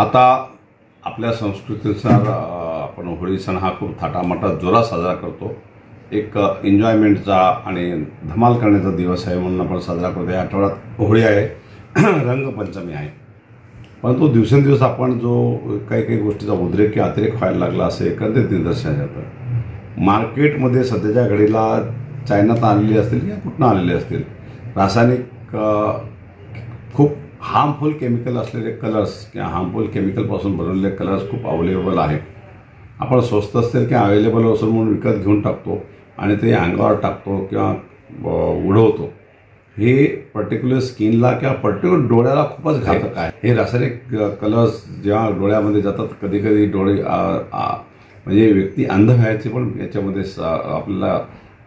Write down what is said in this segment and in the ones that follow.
आता आपल्या संस्कृतीनुसार आपण होळी सण हा खूप थाटामाटात जोरात साजरा करतो. एक एन्जॉयमेंटचा आणि धमाल करण्याचा दिवस आहे म्हणून आपण साजरा करतो. या आठवड्यात होळी आहे रंगपंचमी आहे. परंतु दिवसेंदिवस आपण जो काही काही गोष्टीचा उद्रेक किंवा अतिरेक व्हायला लागला असं एकंदरीत निदर्शन येतं. मार्केटमध्ये सध्याच्या घडीला चायनात आलेली असतील किंवा कुठनं आलेले असतील रासायनिक हार्मफुल केमिकल असलेले कलर्स किंवा हार्मफुल केमिकलपासून बनवलेले कलर्स खूप अवेलेबल आहेत. आपण स्वस्त असतील किंवा अवेलेबल असेल म्हणून विकत घेऊन टाकतो आणि ते अंगावर टाकतो किंवा उडवतो. हे पर्टिक्युलर स्किनला किंवा पर्टिक्युलर डोळ्याला खूपच घातक आहे. हे रासायनिक कलर्स जेव्हा डोळ्यामध्ये जातात कधी कधी डोळे म्हणजे व्यक्ती अंध व्हायची पण याच्यामध्ये स- आपल्याला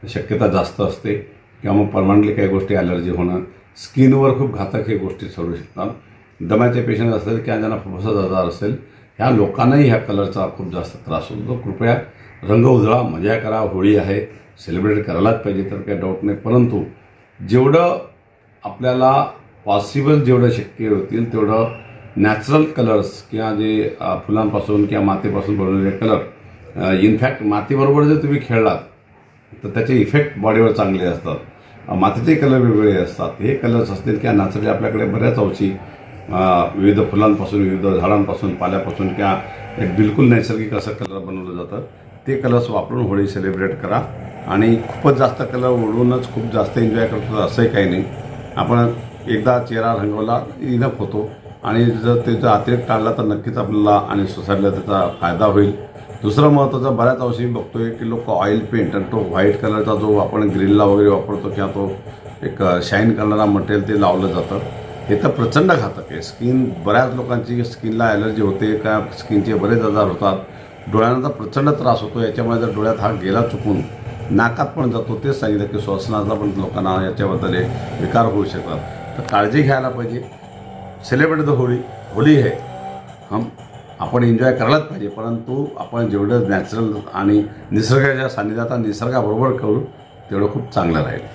शक्यता जास्त असते. किंवा मग परमनंटली काही गोष्टी ॲलर्जी होणं स्किनवर खूप घातक हे गोष्टी ठरू शकतात. दम्याचे पेशंट असेल किंवा ज्यांना फुफ्फुसाचा आजार असेल ह्या लोकांनाही ह्या कलरचा खूप जास्त त्रास होतो. कृपया रंग उधळा मजा करा होळी आहे सेलिब्रेट करायलाच पाहिजे तर काही डाऊट नाही. परंतु जेवढं आपल्याला पॉसिबल जेवढं शक्य होतील तेवढं नॅचरल कलर्स किंवा जे फुलांपासून किंवा मातीपासून बनवलेले कलर इनफॅक्ट मातीबरोबर जर तुम्ही खेळलात तर त्याचे इफेक्ट बॉडीवर चांगले असतात. मातीचे कलर वेगवेगळे असतात. हे कलर्स असतील किंवा नॅचरली आपल्याकडे बऱ्याच औषधी विविध फुलांपासून विविध झाडांपासून पाल्यापासून किंवा एक बिलकुल नैसर्गिक असं कलर बनवलं जातं. ते कलर्स वापरून होळी सेलिब्रेट करा. आणि खूपच जास्त कलर उडवूनच खूप जास्त एन्जॉय करतो असंही काही नाही. आपण एकदा चेहरा रंगवला इनफ होतो. आणि जर त्याचा अतिरेक टाळला तर नक्कीच आपल्याला आणि सोसायटीला त्याचा फायदा होईल. दुसरं महत्त्वाचं बऱ्याच औषधी बघतोय की लोक ऑइल पेंट आणि तो व्हाईट कलरचा जो आपण ग्रिलला वगैरे वापरतो किंवा तो एक शाईन करणारा मटेरियल ते लावलं जातं. हे तर प्रचंड घातक आहे. स्किन बऱ्याच लोकांची स्किनला ॲलर्जी होते का स्किनचे बरेच आजार होतात. डोळ्यांना तर प्रचंड त्रास होतो याच्यामुळे जर डोळ्यात हा गेला चुकून नाकात पण जातो तेच सांगितलं की श्वसनाचा पण लोकांना याच्याबद्दल हे विकार होऊ शकतात. तर काळजी घ्यायला पाहिजे. सेलिब्रेट द होळी होळी आहे हम आपण एन्जॉय करायलाच पाहिजे. परंतु आपण जेवढं नॅचरल आणि निसर्गाच्या सान्निध्यात निसर्गाबरोबर करू तेवढं खूप चांगलं राहील.